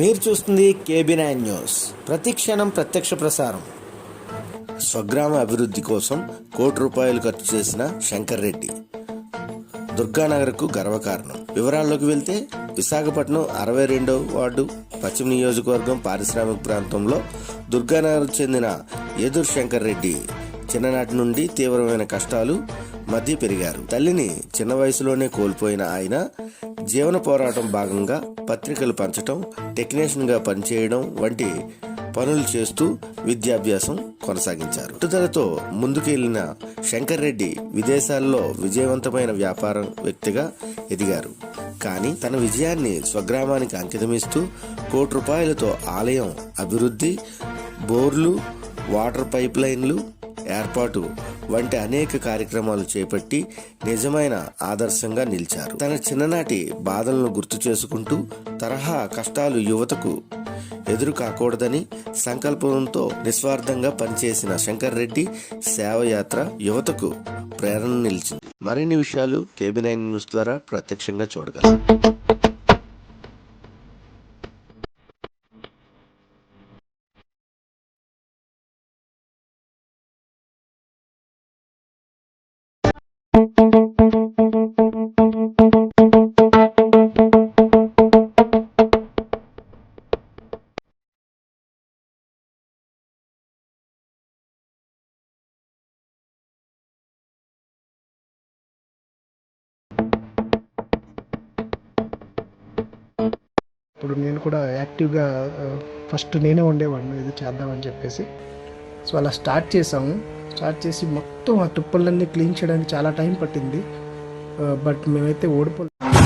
మీరు చూస్తుంది KB nine news ప్రతి క్షణం ప్రత్యక్ష ప్రసారం. స్వగ్రామ అభివృద్ధి కోసం కోటి రూపాయలు ఖర్చు చేసిన శంకర్ రెడ్డి. దుర్గానగర్కు గర్వకారణం. వివరాల్లోకి వెళ్తే విశాఖపట్నం అరవై రెండవ వార్డు పశ్చిమ నియోజకవర్గం పారిశ్రామిక ప్రాంతంలో దుర్గానగర్కు చెందిన ఏదూర్ శంకర్ రెడ్డి చిన్ననాటి నుండి తీవ్రమైన కష్టాలు మధ్య పెరిగారు. తల్లిని చిన్న వయసులోనే కోల్పోయిన ఆయన జీవన పోరాటం భాగంగా పత్రికలు పంచటం టెక్నీషియన్గా పనిచేయడం వంటి పనులు చేస్తూ విద్యాభ్యాసం కొనసాగించారు. పట్టుదలతో ముందుకెళ్ళిన శంకర్ రెడ్డి విదేశాల్లో విజయవంతమైన వ్యాపారం వ్యక్తిగా ఎదిగారు. కానీ తన విజయాన్ని స్వగ్రామానికి అంకితమిస్తూ కోటి రూపాయలతో ఆలయం అభివృద్ధి బోర్లు వాటర్ పైప్ లైన్లు ఏర్పాటు వంటి అనేక కార్యక్రమాలు చేపట్టి నిజమైన ఆదర్శంగా నిలిచారు. తన చిన్ననాటి బాధలను గుర్తు చేసుకుంటూ తరహా కష్టాలు యువతకు ఎదురు కాకూడదని సంకల్పంతో నిస్వార్థంగా పనిచేసిన శంకర్ రెడ్డి సేవయాత్ర యువతకు ప్రేరణ నిలిచింది. మరిన్ని విషయాలు కేబీ నైన్ న్యూస్ ద్వారా ప్రత్యక్షంగా చూడగలరు. ఇప్పుడు నేను కూడా యాక్టివ్గా ఫస్ట్ నేనే ఉండేవాడిని ఇది చేద్దామని చెప్పేసి. సో అలా స్టార్ట్ చేసాము స్టార్ట్ చేసి మొత్తం ఆ తుప్పలన్నీ క్లీన్ చేయడానికి చాలా టైం పట్టింది. బట్ మేమైతే ఓడిపోలేదు